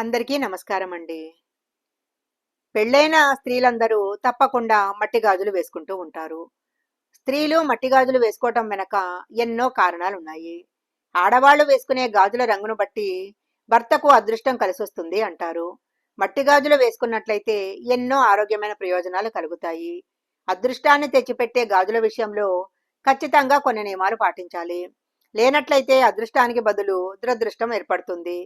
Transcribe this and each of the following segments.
అందరికీ నమస్కారం అండి పెళ్ళైన స్త్రీలందరూ తప్పకుండా మట్టి గాజులు వేసుకుంటూ ఉంటారు. స్త్రీలు మట్టి గాజులు వేసుకోవటం వెనక ఎన్నో కారణాలు ఉన్నాయి ఆడవాళ్ళు వేసుకునే గాజుల రంగును బట్టి భర్తకు అదృష్టం కలిసొస్తుంది అంటారు. మట్టి గాజులు వేసుకున్నట్లయితే ఎన్నో ఆరోగ్యమైన ప్రయోజనాలు కలుగుతాయి. అదృష్టాన్ని తెచ్చిపెట్టే గాజుల విషయంలో ఖచ్చితంగా కొన్ని నియమాలు పాటించాలి. లేనట్లయితే అదృష్టానికి బదులు దురదృష్టం ఏర్పడుతుంది.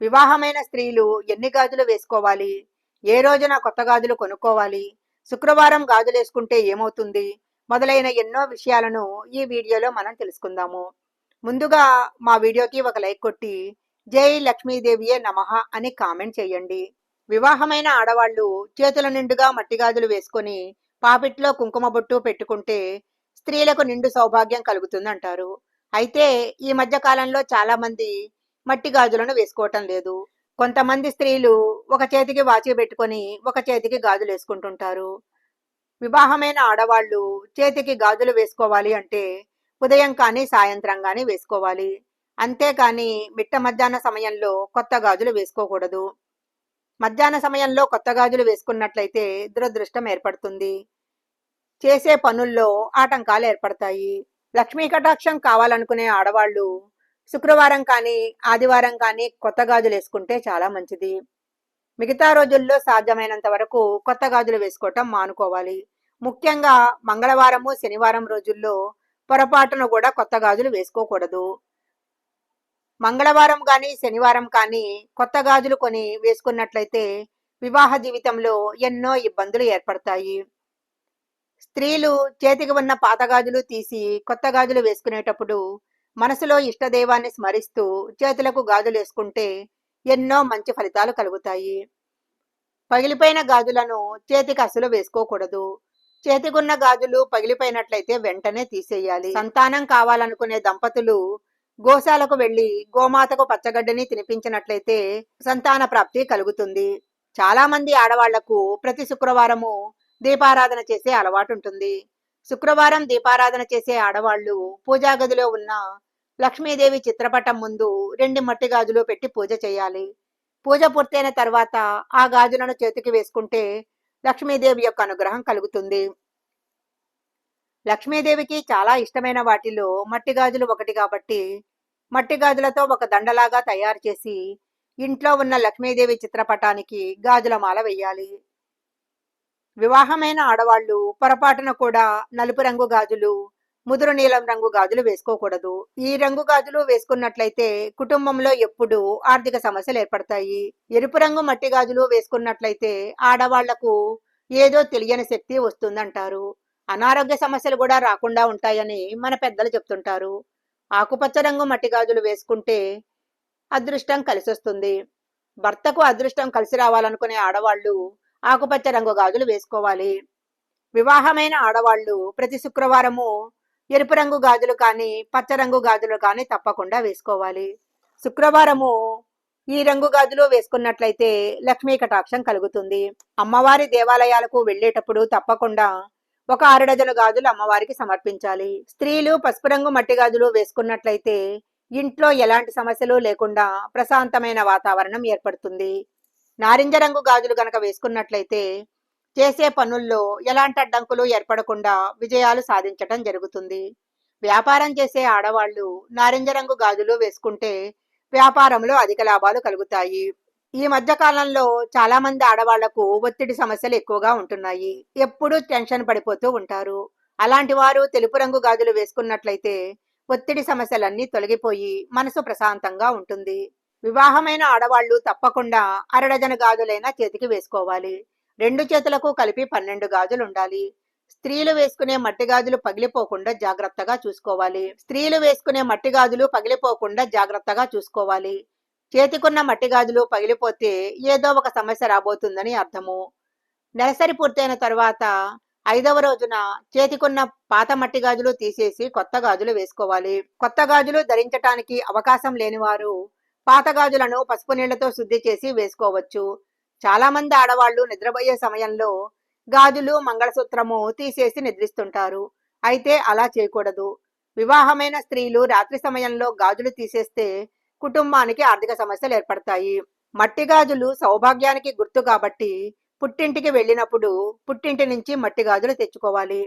వివాహమైన స్త్రీలు ఎన్ని గాజులు వేసుకోవాలి? ఏ రోజున కొత్త గాజులు కొనుక్కోవాలి? శుక్రవారం గాజులు వేసుకుంటే ఏమవుతుంది? మొదలైన ఎన్నో విషయాలను ఈ వీడియోలో మనం తెలుసుకుందాము. ముందుగా మా వీడియోకి ఒక లైక్ కొట్టి జై లక్ష్మీదేవియే నమః అని కామెంట్ చేయండి. వివాహమైన ఆడవాళ్ళు చేతుల నిండుగా మట్టి గాజులు వేసుకొని పాపిట్లో కుంకుమ బొట్టు పెట్టుకుంటే స్త్రీలకు నిండు సౌభాగ్యం కలుగుతుందంటారు. అయితే ఈ మధ్య కాలంలో చాలా మంది మట్టి గాజులను వేసుకోవటం లేదు. కొంతమంది స్త్రీలు ఒక చేతికి వాచి పెట్టుకొని ఒక చేతికి గాజులు వేసుకుంటుంటారు. వివాహమైన ఆడవాళ్ళు చేతికి గాజులు వేసుకోవాలి అంటే ఉదయం కానీ సాయంత్రం కానీ వేసుకోవాలి. అంతేకాని మిట్ట మధ్యాహ్న సమయంలో కొత్త గాజులు వేసుకోకూడదు. మధ్యాహ్న సమయంలో కొత్త గాజులు వేసుకున్నట్లయితే దురదృష్టం ఏర్పడుతుంది. చేసే పనుల్లో ఆటంకాలు ఏర్పడతాయి. లక్ష్మీ కటాక్షం కావాలనుకునే ఆడవాళ్ళు శుక్రవారం కానీ ఆదివారం కానీ కొత్త గాజులు వేసుకుంటే చాలా మంచిది. మిగతా రోజుల్లో సాధ్యమైనంత వరకు కొత్త గాజులు వేసుకోవటం మానుకోవాలి. ముఖ్యంగా మంగళవారము శనివారం రోజుల్లో పొరపాటును కూడా కొత్త గాజులు వేసుకోకూడదు. మంగళవారం కానీ శనివారం కానీ కొత్త గాజులు కొని వేసుకున్నట్లయితే వివాహ జీవితంలో ఎన్నో ఇబ్బందులు ఏర్పడతాయి. స్త్రీలు చేతికి ఉన్న పాత గాజులు తీసి కొత్త గాజులు వేసుకునేటప్పుడు మనసులో ఇష్టదైవాన్ని స్మరిస్తూ చేతులకు గాజులు వేసుకుంటే ఎన్నో మంచి ఫలితాలు కలుగుతాయి. పగిలిపోయిన గాజులను చేతికి అసలు వేసుకోకూడదు. చేతికున్న గాజులు పగిలిపోయినట్లయితే వెంటనే తీసేయాలి. సంతానం కావాలనుకునే దంపతులు గోశాలకు వెళ్ళి గోమాతకు పచ్చగడ్డని తినిపించినట్లయితే సంతాన ప్రాప్తి కలుగుతుంది. చాలా మంది ఆడవాళ్ళకు ప్రతి శుక్రవారము దీపారాధన చేసే అలవాటు ఉంటుంది. శుక్రవారం దీపారాధన చేసే ఆడవాళ్ళు పూజా గదిలో ఉన్న లక్ష్మీదేవి చిత్రపటం ముందు రెండు మట్టి గాజులు పెట్టి పూజ చేయాలి. పూజ పూర్తయిన తర్వాత ఆ గాజులను చేతికి వేసుకుంటే లక్ష్మీదేవి యొక్క అనుగ్రహం కలుగుతుంది. లక్ష్మీదేవికి చాలా ఇష్టమైన వాటిలో మట్టి గాజులు ఒకటి కాబట్టి మట్టి గాజులతో ఒక దండలాగా తయారు చేసి ఇంట్లో ఉన్న లక్ష్మీదేవి చిత్రపటానికి గాజుల మాల వేయాలి. వివాహమైన ఆడవాళ్ళు పొరపాటున కూడా నలుపు రంగు గాజులు ముదురు నీలం రంగు గాజులు వేసుకోకూడదు. ఈ రంగు గాజులు వేసుకున్నట్లయితే కుటుంబంలో ఎప్పుడు ఆర్థిక సమస్యలు ఏర్పడతాయి. ఎరుపు రంగు మట్టి గాజులు వేసుకున్నట్లయితే ఆడవాళ్ళకు ఏదో తెలియని శక్తి వస్తుందంటారు. అనారోగ్య సమస్యలు కూడా రాకుండా ఉంటాయని మన పెద్దలు చెప్తుంటారు. ఆకుపచ్చ రంగు మట్టి గాజులు వేసుకుంటే అదృష్టం కలిసొస్తుంది. భర్తకు అదృష్టం కలిసి రావాలనుకునే ఆడవాళ్ళు ఆకుపచ్చ రంగు గాజులు వేసుకోవాలి. వివాహమైన ఆడవాళ్ళు ప్రతి శుక్రవారము ఎరుపు రంగు గాజులు కానీ పచ్చ రంగు గాజులు కానీ తప్పకుండా వేసుకోవాలి. శుక్రవారము ఈ రంగు గాజులు వేసుకున్నట్లయితే లక్ష్మీ కటాక్షం కలుగుతుంది. అమ్మవారి దేవాలయాలకు వెళ్ళేటప్పుడు తప్పకుండా ఒక ఆరు డజను గాజులు అమ్మవారికి సమర్పించాలి. స్త్రీలు పసుపు రంగు మట్టి గాజులు వేసుకున్నట్లయితే ఇంట్లో ఎలాంటి సమస్యలు లేకుండా ప్రశాంతమైన వాతావరణం ఏర్పడుతుంది. నారింజ రంగు గాజులు గనక వేసుకున్నట్లయితే చేసే పనుల్లో ఎలాంటి అడ్డంకులు ఏర్పడకుండా విజయాలు సాధించటం జరుగుతుంది. వ్యాపారం చేసే ఆడవాళ్ళు నారింజ రంగు గాజులు వేసుకుంటే వ్యాపారంలో అధిక లాభాలు కలుగుతాయి. ఈ మధ్య కాలంలో చాలా మంది ఆడవాళ్ళకు ఒత్తిడి సమస్యలు ఎక్కువగా ఉంటున్నాయి. ఎప్పుడూ టెన్షన్ పడిపోతూ ఉంటారు. అలాంటి వారు తెలుపు రంగు గాజులు వేసుకున్నట్లయితే ఒత్తిడి సమస్యలన్నీ తొలగిపోయి మనసు ప్రశాంతంగా ఉంటుంది. వివాహమైన ఆడవాళ్ళు తప్పకుండా అరడజన గాజులైనా చేతికి వేసుకోవాలి. రెండు చేతులకు కలిపి పన్నెండు గాజులు ఉండాలి స్త్రీలు వేసుకునే మట్టి గాజులు పగిలిపోకుండా జాగ్రత్తగా చూసుకోవాలి. స్త్రీలు వేసుకునే మట్టి గాజులు పగిలిపోకుండా జాగ్రత్తగా చూసుకోవాలి. చేతికున్న మట్టి గాజులు పగిలిపోతే ఏదో ఒక సమస్య రాబోతుందని అర్థము. నెలసరి పూర్తయిన తర్వాత ఐదవ రోజున చేతికున్న పాత మట్టి గాజులు తీసేసి కొత్త గాజులు వేసుకోవాలి. కొత్త గాజులు ధరించటానికి అవకాశం లేని వారు పాత గాజులను పసుపు నీళ్ళతో శుద్ధి చేసి వేసుకోవచ్చు. చాలా మంది ఆడవాళ్ళు నిద్రపోయే సమయంలో గాజులు మంగళసూత్రము తీసేసి నిద్రిస్తుంటారు. అయితే అలా చేయకూడదు. వివాహమైన స్త్రీలు రాత్రి సమయంలో గాజులు తీసేస్తే కుటుంబానికి ఆర్థిక సమస్యలు ఏర్పడతాయి. మట్టి గాజులు సౌభాగ్యానికి గుర్తు కాబట్టి పుట్టింటికి వెళ్ళినప్పుడు పుట్టింటి నుంచి మట్టి గాజులు తెచ్చుకోవాలి.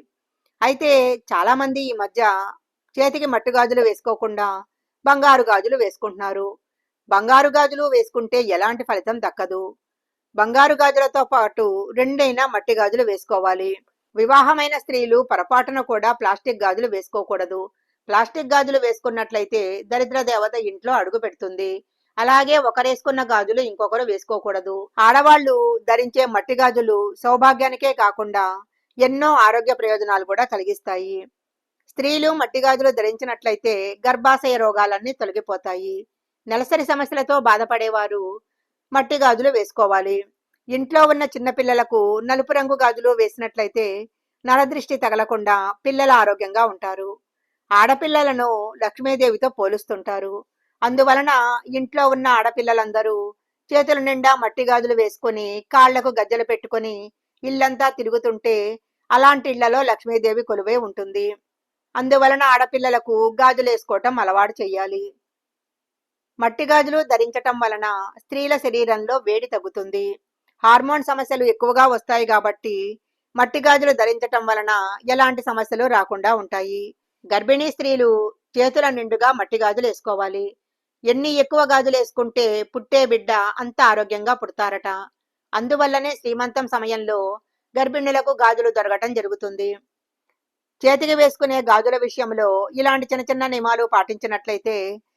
అయితే చాలా మంది ఈ మధ్య చేతికి మట్టి గాజులు వేసుకోకుండా బంగారు గాజులు వేసుకుంటున్నారు. బంగారు గాజులు వేసుకుంటే ఎలాంటి ఫలితం దక్కదు. బంగారు గాజులతో పాటు రెండైనా మట్టి గాజులు వేసుకోవాలి. వివాహమైన స్త్రీలు పొరపాటున కూడా ప్లాస్టిక్ గాజులు వేసుకోకూడదు. ప్లాస్టిక్ గాజులు వేసుకున్నట్లయితే దరిద్ర దేవత ఇంట్లో అడుగు పెడుతుంది. అలాగే ఒకరేసుకున్న గాజులు ఇంకొకరు వేసుకోకూడదు. ఆడవాళ్ళు ధరించే మట్టి గాజులు సౌభాగ్యానికే కాకుండా ఎన్నో ఆరోగ్య ప్రయోజనాలు కూడా కలిగిస్తాయి. స్త్రీలు మట్టి గాజులు ధరించినట్లయితే గర్భాశయ రోగాలన్నీ తొలగిపోతాయి. నెలసరి సమస్యలతో బాధపడేవారు మట్టి గాజులు వేసుకోవాలి. ఇంట్లో ఉన్న చిన్నపిల్లలకు నలుపు రంగు గాజులు వేసినట్లయితే నరదృష్టి తగలకుండా పిల్లల ఆరోగ్యంగా ఉంటారు. ఆడపిల్లలను లక్ష్మీదేవితో పోలుస్తుంటారు. అందువలన ఇంట్లో ఉన్న ఆడపిల్లలందరూ చేతుల నిండా మట్టి గాజులు వేసుకొని కాళ్ళకు గజ్జలు పెట్టుకొని ఇల్లంతా తిరుగుతుంటే అలాంటి ఇళ్ళలో లక్ష్మీదేవి కొలువై ఉంటుంది. అందువలన ఆడపిల్లలకు గాజులు వేసుకోవటం అలవాటు చేయాలి. మట్టి గాజులు ధరించటం వలన స్త్రీల శరీరంలో వేడి తగ్గుతుంది. హార్మోన్ సమస్యలు ఎక్కువగా వస్తాయి కాబట్టి మట్టి గాజులు ధరించటం వలన ఎలాంటి సమస్యలు రాకుండా ఉంటాయి. గర్భిణీ స్త్రీలు చేతుల నిండుగా మట్టి గాజులు వేసుకోవాలి. ఎన్ని ఎక్కువ గాజులు వేసుకుంటే పుట్టే బిడ్డ అంత ఆరోగ్యంగా పుడతారట. అందువల్లనే శ్రీమంతం సమయంలో గర్భిణులకు గాజులు దొరకటం జరుగుతుంది. చేతికి వేసుకునే గాజుల విషయంలో ఇలాంటి చిన్న చిన్న నియమాలు పాటించినట్లయితే